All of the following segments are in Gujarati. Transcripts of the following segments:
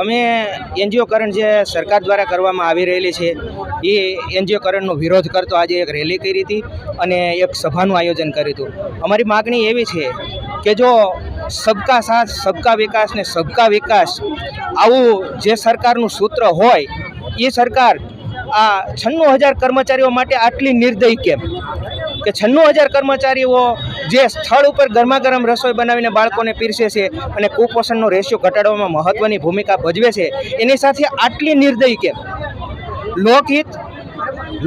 અમે એનજીઓકરણ જે સરકાર દ્વારા કરવામાં આવી રહેલી છે, એ એનજીઓકરણનો વિરોધ કરતો આજે એક રેલી કરી હતી અને એક સભાનું આયોજન કર્યું હતું. અમારી માગણી એવી છે કે જો સબકા સાથ, સબકા વિકાસ ને સબકા વિકાસ આવું જે સરકારનું સૂત્ર હોય, એ સરકાર આ છન્નું હજાર કર્મચારીઓ માટે આટલી નિર્દયી કેમ? કે છન્નું હજાર કર્મચારીઓ જે સ્થળ ઉપર ગરમા ગરમ રસોઈ બનાવીને બાળકોને પીરસે છે અને કુપોષણનો રેશિયો ઘટાડવામાં મહત્વની ભૂમિકા ભજવે છે, એની સાથે આટલી નિર્દયી કેમ? લોકહિત,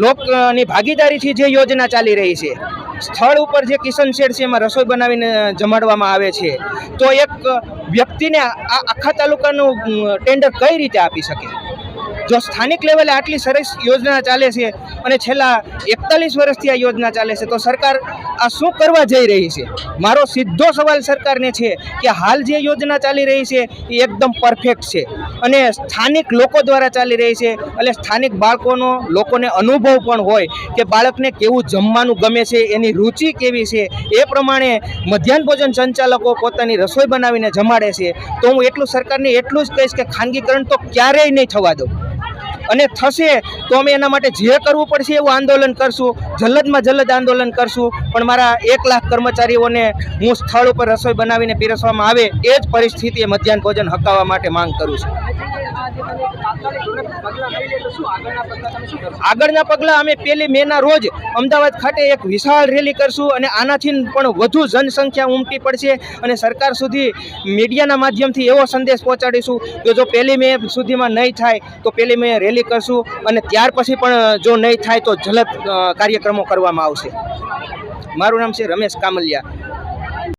લોકની ભાગીદારીથી જે યોજના ચાલી રહી છે, સ્થળ ઉપર જે કિશન શેડ છે એમાં રસોઈ બનાવીને જમાડવામાં આવે છે, તો એક વ્યક્તિને આ આખા તાલુકાનું ટેન્ડર કઈ રીતે આપી શકે? જો સ્થાનિક લેવલે આટલી સરસ યોજના ચાલે છે અને છેલ્લા એકતાલીસ વર્ષથી આ યોજના ચાલે છે, તો સરકાર આ શું કરવા જઈ રહી છે? મારો સીધો સવાલ સરકારને છે કે હાલ જે યોજના ચાલી રહી છે, એ એકદમ પરફેક્ટ છે. અને સ્થાનિક લોકો દ્વારા ચાલી રહી છે, એટલે સ્થાનિક બાળકોનો, લોકોને અનુભવ પણ હોય કે બાળકને કેવું જમવાનું ગમે છે, એની રુચિ કેવી છે, એ પ્રમાણે મધ્યાહન ભોજન સંચાલકો પોતાની રસોઈ બનાવીને જમાડે છે. તો હું એટલું સરકારને એટલું જ કહીશ કે ખાનગીકરણ તો ક્યારેય નહીં થવા દઉં અને થશે તો અમે એના માટે જે કરવું પડશે એવું આંદોલન કરશું. જલ્દમાં જલ્દ આંદોલન કરશું. પણ મારા એક લાખ કર્મચારીઓને હું સ્થળ ઉપર રસોઈ બનાવીને પીરસવામાં આવે એ જ પરિસ્થિતિએ મધ્યાહન ભોજન હકાવવા માટે માંગ કરું છું. આગળના પગલાં અમે પહેલી મેના રોજ અમદાવાદ ખાતે એક વિશાળ રેલી કરશું અને આનાથી પણ વધુ જનસંખ્યા ઉમટી પડશે અને સરકાર સુધી મીડિયાના માધ્યમથી એવો સંદેશ પહોંચાડીશું કે જો પહેલી મે સુધીમાં નહીં થાય તો પહેલી મે રેલી કરશું અને ત્યાર પછી પણ જો નહીં થાય તો જલદ કાર્યક્રમો કરવામાં આવશે. મારું નામ છે રમેશ કામલિયા.